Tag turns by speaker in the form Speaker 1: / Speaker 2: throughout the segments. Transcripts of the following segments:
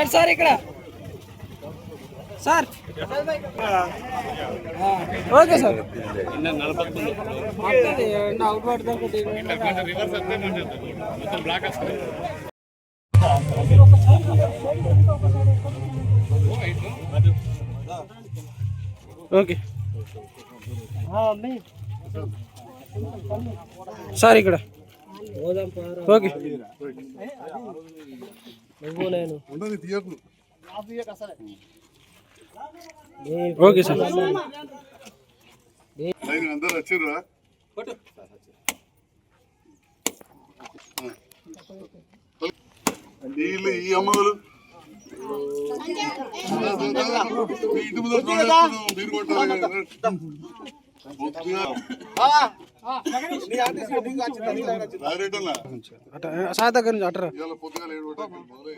Speaker 1: Right sir ఇక్కడ. Sir. Okay sir. Okay. Sir ఇక్కడ. Okay. నువ్వు నేను. Okay sir.
Speaker 2: అందరు వచ్చిర్రా వీళ్ళు ఈ అమ్మలు ఇంటి చూడేస్తున్నాం, మీరు కొట్టాలి
Speaker 1: సార్ దగ్గర నుంచి అటరా?
Speaker 2: ఇవాళ పొద్దుగాల ఏడు కొట్టాలి, మొదలై.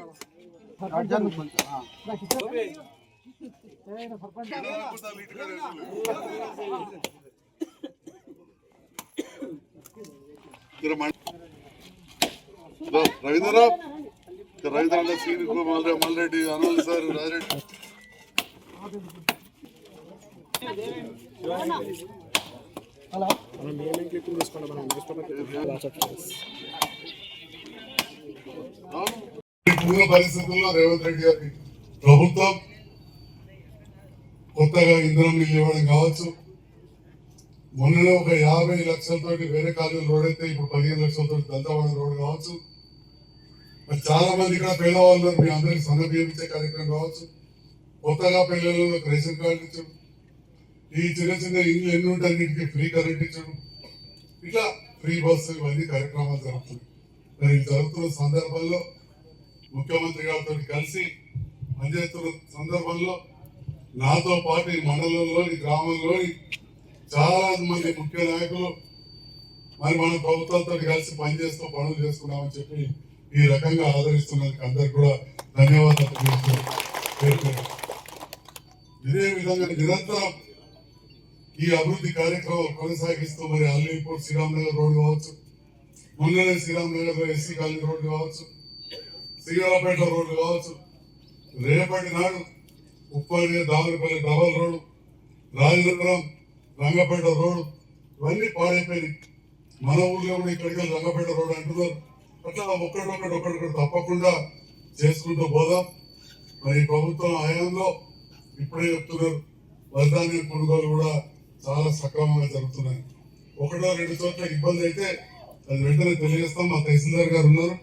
Speaker 2: ఏడు కొట్టాలి, ఇంటికాడ పరిస్థితుల్లో రేవంత్ రెడ్డి గారి ప్రభుత్వం కొత్తగా ఇంధనం ఇవ్వడం కావచ్చు. మొన్ననే ఒక యాభై లక్షలతోటి వేరే కాలేజీలు రోడ్ అయితే ఇప్పుడు పదిహేను లక్షలతో దంతవాడ రోడ్ కావచ్చు. మరి చాలా మంది ఇక్కడ పేదవాళ్ళు. మీ అందరికి ఇచ్చే కార్యక్రమం కావచ్చు. కొత్తగా పిల్లలకు రేషన్ కార్డు ఇచ్చడం ఈ చిన్న చిన్న ఇల్లు ఎన్ని ఉంటే అన్నింటికి ఫ్రీ కరెంట్ ఇచ్చడం. ఇట్లా ఫ్రీ బస్సు ఇవన్నీ కార్యక్రమాలు జరుగుతున్నాయి. మరి జరుగుతున్న సందర్భంలో ముఖ్యమంత్రి గారితో కలిసి పనిచేస్తున్న సందర్భంలో నాతో పాటు ఈ మండలంలోని గ్రామంలోని చాలా మంది ముఖ్య నాయకులు మరి మన ప్రభుత్వంతో కలిసి పనిచేస్తూ పనులు చేసుకున్నామని చెప్పి ఈ రకంగా ఆదరిస్తున్నందుకు అందరు కూడా ధన్యవాదాలు ఇదే విధంగా నిరంతరం ఈ అభివృద్ధి కార్యక్రమాలు కొనసాగిస్తూ మరి అల్లీపూర్ శ్రీరామ్ నగర్ రోడ్ కావచ్చు మొన్ననే Sriram Nagar SC colony road కావచ్చు శ్రీరామపేట రోడ్డు కావచ్చు రేపటి నాడు Uppadi Damarapalli double road Rajendrapuram Rangapeta road ఇవన్నీ పాడైపోయినాయి. మన ఊర్లో కూడా ఇక్కడికి వెళ్ళి రంగపేట రోడ్డు అంటున్నారు. అట్లా ఒక్కడొక్కటి ఒక్కడొక్కటి తప్పకుండా చేసుకుంటూ పోదాం. మరి ప్రభుత్వం హయాంలో ఇప్పుడే చెప్తున్నారు వరదాన్ని కొనుగోలు కూడా చాలా సక్రమంగా జరుగుతున్నాయి. ఒకటో రెండు చోట్ల ఇబ్బంది అయితే అది వెంటనే తెలియజేస్తాం. మా తహసీల్దార్ గారు ఉన్నారు.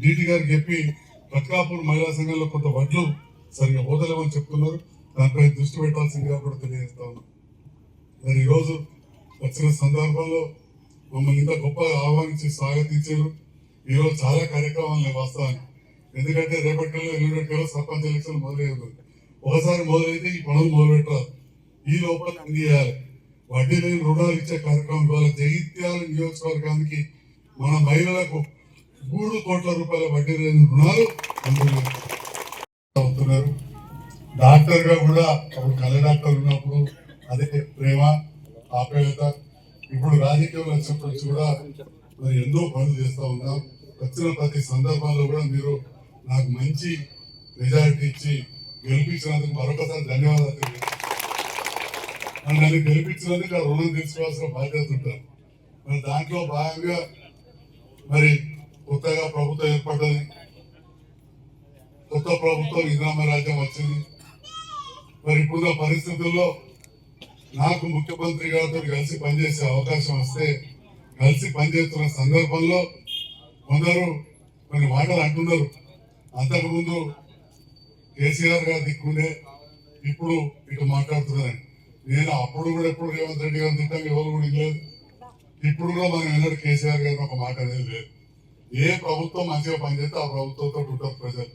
Speaker 2: డీటీ గారికి చెప్పి కట్కాపూర్ మహిళా సంఘంలో కొంత వడ్లు సరిగా పోతలేమని చెప్తున్నారు. దానిపై దృష్టి పెట్టాల్సిందిగా కూడా తెలియజేస్తా ఉన్నాం. మరి ఈరోజు వచ్చిన సందర్భంలో మమ్మల్ని ఇంత గొప్పగా ఆహ్వానించి స్వాగతించారు. ఈరోజు చాలా కార్యక్రమాలు నేను వస్తాను ఎందుకంటే రేపటిలో ఎల్లుండిలో సర్పంచ్ ఎలక్షన్ మొదలయ్యేది. ఒకసారి మొదలైతే ఈ పనులు మొదలు పెట్టాలి ఈ లోపల అన్ని చేయాలి. వడ్డీ లేని రుణాలు ఇచ్చే కార్యక్రమం ద్వారా జగిత్యాల నియోజకవర్గానికి మన మహిళలకు మూడు కోట్ల రూపాయల వడ్డీ లేని రుణాలు మంజూరు అవుతున్నారు డాక్టర్గా కూడా అప్పుడు కళ్ళ డాక్టర్ ఉన్నప్పుడు అదే ప్రేమ ఆప్యాయత. ఇప్పుడు రాజకీయంలో వచ్చినప్పటి కూడా మరి ఎన్నో పనులు చేస్తూ ఉన్నాం. వచ్చిన ప్రతి సందర్భంలో కూడా మీరు నాకు మంచి మెజారిటీ ఇచ్చి గెలిపించినందుకు మరొకసారి ధన్యవాదాలు తెలియజేస్తున్నాను. గెలిపించడానికి ఆ రుణం తీసుకోవాల్సిన బాధ్యత ఉంటారు. మరి దాంట్లో భాగంగా మరి కొత్తగా ప్రభుత్వం ఏర్పడ్డది. కొత్త ప్రభుత్వం ఇనామ రాజ్యం వచ్చింది. మరి ఇప్పుడున్న పరిస్థితుల్లో నాకు ముఖ్యమంత్రి గారితో కలిసి పనిచేసే అవకాశం వస్తే కలిసి పనిచేస్తున్న సందర్భంలో కొందరు కొన్ని మాటలు అంటున్నారు. అంతకుముందు కేసీఆర్ గారు దిక్కుండే ఇప్పుడు ఇటు మాట్లాడుతున్నారని. నేను అప్పుడు కూడా ఎప్పుడు రేవంత్ రెడ్డి గారు తిట్టాక ఎవరు కూడా లేదు ఇప్పుడు కూడా మనం ఎన్నడూ కేసీఆర్ గారిని ఒక మాట అనేది లేదు. ఏ ప్రభుత్వం మంచిగా పనిచేస్తే ఆ ప్రభుత్వంతో ఉంటారు ప్రజలు.